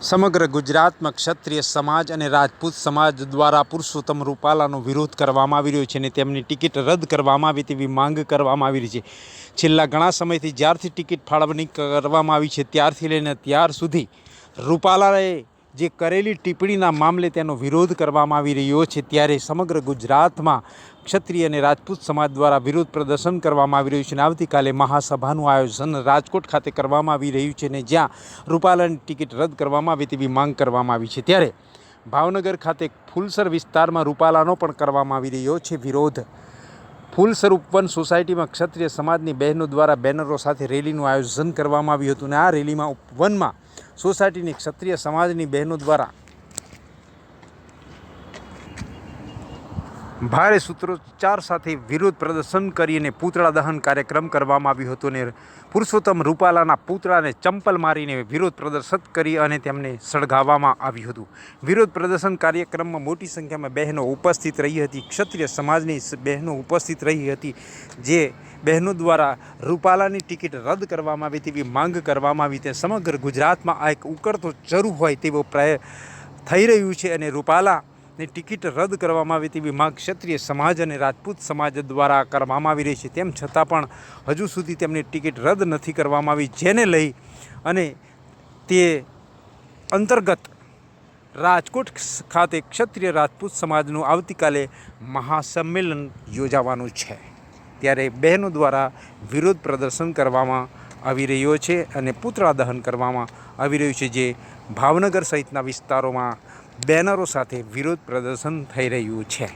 સમગ્ર ગુજરાતમાં ક્ષત્રિય સમાજ અને રાજપૂત સમાજ દ્વારા પુરુષોત્તમ રૂપાલાનો વિરોધ કરવામાં આવી રહ્યો છે અને તેમની ટિકિટ રદ કરવામાં આવી તેવી માંગ કરવામાં આવી રહી છે. છેલ્લા ઘણા સમયથી જ્યારથી ટિકિટ ફાળવણી કરવામાં આવી છે, ત્યારથી લઈને ત્યાર સુધી રૂપાલાએ જે કરેલી ટિપ્પણીના મામલે તેનો વિરોધ કરવામાં આવી રહ્યો છે, ત્યારે સમગ્ર ગુજરાતમાં ક્ષત્રિય અને રાજપૂત સમાજ દ્વારા વિરોધ પ્રદર્શન કરવામાં આવી રહ્યું છે અને આવતીકાલે મહાસભાનું આયોજન રાજકોટ ખાતે કરવામાં આવી રહ્યું છે અને જ્યાં રૂપાલાની ટિકિટ રદ કરવામાં આવે તેવી માંગ કરવામાં આવી છે. ત્યારે ભાવનગર ખાતે ફૂલસર વિસ્તારમાં રૂપાલાનો પણ કરવામાં આવી રહ્યો છે વિરોધ. ફૂલસર ઉપવન સોસાયટીમાં ક્ષત્રિય સમાજની બહેનો દ્વારા બેનરો સાથે રેલીનું આયોજન કરવામાં આવ્યું હતું અને આ રેલીમાં ઉપવનમાં સોસાયટીની ક્ષત્રિય સમાજની બહેનો દ્વારા ભારે સૂત્રોચ્ચાર સાથે વિરોધ પ્રદર્શન કરીને પૂતળા દહન કાર્યક્રમ કરવામાં આવ્યો હતો અને પુરુષોત્તમ રૂપાલાના પૂતળાને ચંપલ મારીને વિરોધ પ્રદર્શિત કરી અને તેમને સળગાવવામાં આવ્યું હતું. વિરોધ પ્રદર્શન કાર્યક્રમમાં મોટી સંખ્યામાં બહેનો ઉપસ્થિત રહી હતી. ક્ષત્રિય સમાજની બહેનો ઉપસ્થિત રહી હતી, જે બહેનો દ્વારા રૂપાલાની ટિકિટ રદ કરવામાં આવી તેવી માંગ કરવામાં આવી તે સમગ્ર ગુજરાતમાં આ એક ઉકળતો ચરુ હોય તેવો પ્રય, થઈ રહ્યું છે અને રૂપાલાની ટિકિટ રદ કરવામાં આવી તેવી માંગ ક્ષત્રિય સમાજ અને રાજપૂત સમાજ દ્વારા કરવામાં આવી રહી છે. તેમ છતાં પણ હજુ સુધી તેમની ટિકિટ રદ નથી કરવામાં આવી, જેને લઈ અને તે અંતર્ગત રાજકોટ ખાતે ક્ષત્રિય રાજપૂત સમાજનું આવતીકાલે મહાસંમેલન યોજાવાનું છે. ત્યારે બહેનો દ્વારા વિરોધ પ્રદર્શન કરવામાં આવી રહ્યો છે અને પુતળા દહન કરવામાં આવી રહ્યું છે, જે ભાવનગર સહિતના વિસ્તારોમાં બેનરો સાથે વિરોધ પ્રદર્શન થઈ રહ્યું છે.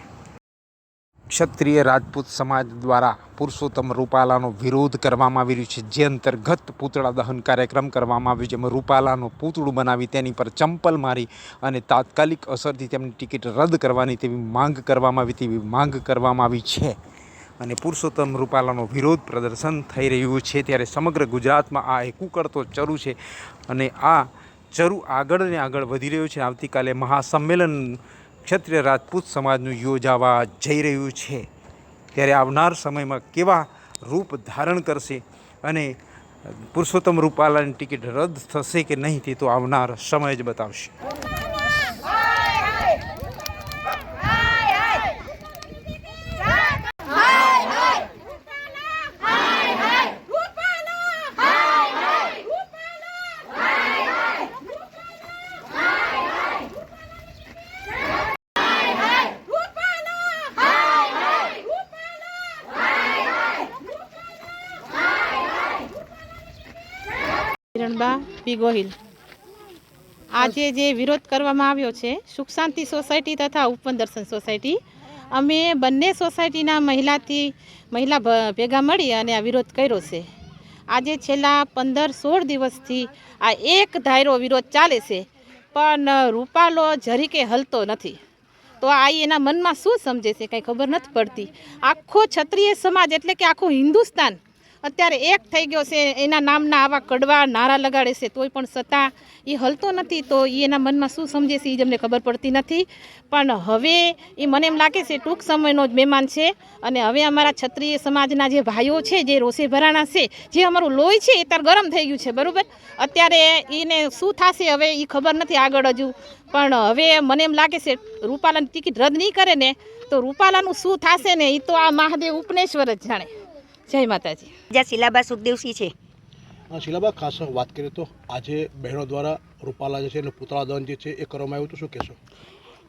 ક્ષત્રિય રાજપૂત સમાજ દ્વારા પુરુષોત્તમ રૂપાલાનો વિરોધ કરવામાં આવી રહ્યો છે. જે અંતર્ગત પૂતળા દહન કાર્યક્રમ કરવામાં આવ્યો જેમાં રૂપાલાનું પૂતળું બનાવી તેની પર ચંપલ મારી અને તાત્કાલિક અસરથી તેમની ટિકિટ રદ કરવાની તેવી માંગ કરવામાં આવી, તેવી માંગ કરવામાં આવી છે. અને પુરુષોત્તમ રૂપાલાનો વિરોધ પ્રદર્શન થઈ રહ્યું છે. ત્યારે સમગ્ર ગુજરાતમાં આ એક ઉકળતો ચરુ છે અને આ ચરુ આગળ ને આગળ વધી રહ્યું છે. આવતીકાલે મહાસંમેલન ક્ષત્રિય રાજપૂત સમાજનું યોજાવા જઈ રહ્યું છે. ત્યારે આવનાર સમયમાં કેવા રૂપ ધારણ કરશે અને પુરુષોત્તમ રૂપાલાની ટિકિટ રદ થશે કે નહીં તે તો આવનાર સમય જ બતાવશે. કિરણબા પી ગોહિલ. આજે જે વિરોધ કરવામાં આવ્યો છે, સુખ શાંતિ સોસાયટી તથા ઉપવન દર્શન સોસાયટી, અમે બંને સોસાયટીના મહિલાથી મહિલા ભેગા મળી અને આ વિરોધ કર્યો છે. આજે છેલ્લા પંદર સોળ દિવસથી આ એક ધાયરો વિરોધ ચાલે છે, પણ રૂપાલો જરીકે હલતો નથી. તો આ એના મનમાં શું સમજે છે, કંઈ ખબર નથી પડતી. આખો ક્ષત્રિય સમાજ એટલે કે આખું હિન્દુસ્તાન અત્યારે એક થઈ ગયો છે, એના નામના આવા કડવા નારા લગાડે છે, તોય પણ છતાં એ હલતો નથી, તો એ એના મનમાં શું સમજે છે એ જ અમને ખબર પડતી નથી. પણ હવે એ મને એમ લાગે છે, ટૂંક સમયનો જ મહેમાન છે, અને હવે અમારા ક્ષત્રિય સમાજના જે ભાઈઓ છે, જે રોષે ભરાણા છે, જે અમારું લોહી છે, એ ત્યારે ગરમ થઈ ગયું છે, બરાબર? અત્યારે એને શું થશે, હવે એ ખબર નથી આગળ હજુ. પણ હવે મને એમ લાગે છે, રૂપાલાની ટિકિટ રદ નહીં કરે ને, તો રૂપાલાનું શું થશે ને એ તો આ મહાદેવ ઉપનેશ્વર જ જાણે. જય માતાજી. જ્યાં શિલાબા સુખદેવસિંહ છે? શિલાબા ખાસ વાત કરીએ તો આજે બહેનો દ્વારા રૂપાલા જે છે એનું પુતળા દહન જે છે એ કરવામાં આવ્યું તો શું કહેશો?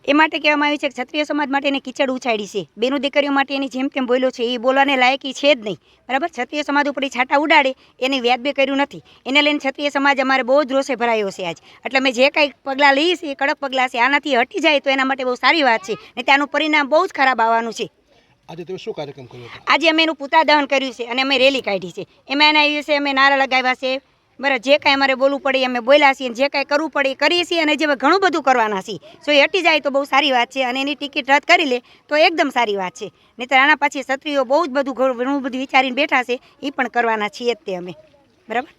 એ માટે કહેવામાં આવ્યું છે કે ક્ષત્રિય સમાજ માટે એને કિચડ ઉછાળી છે. બેનો દીકરીઓ માટે એની જેમ તેમ બોલ્યો છે. એ બોલવાને લાયક છે જ નહીં. બરાબર? ક્ષત્રિય સમાજ ઉપર એ છાંટા ઉડાડે એની વ્યાજબી કર્યું નથી. એને લઈને ક્ષત્રિય સમાજ અમારે બહુ જ રોષે ભરાયો છે આજ. એટલે અમે જે કાંઈ પગલાં લઈએ છીએ એ કડક પગલાં છે આનાથી હટી જાય તો એના માટે બહુ સારી વાત છે. ને ત્યાંનું પરિણામ બહુ જ ખરાબ આવવાનું છે. આજે તમે શું કાર્યક્રમ કર્યો આજે અમે એનું પૂતા દહન કર્યું છે અને અમે રેલી કાઢી છે. એમાં એના દિવસે અમે નારા લગાવ્યા છે. બરાબર જે કાંઈ અમારે બોલવું પડે અમે બોલ્યા છીએ જે કાંઈ કરવું પડે કરીએ છીએ અને જે ઘણું બધું કરવાના છીએ. સો એ હટી જાય તો બહુ સારી વાત છે અને એની ટિકિટ રદ કરી લે તો એકદમ સારી વાત છે. નહીંતર આના પાછી ક્ષત્રિયો બહુ જ બધું ઘણું બધું વિચારીને બેઠા છે એ પણ કરવાના છીએ જ તે અમે. બરાબર?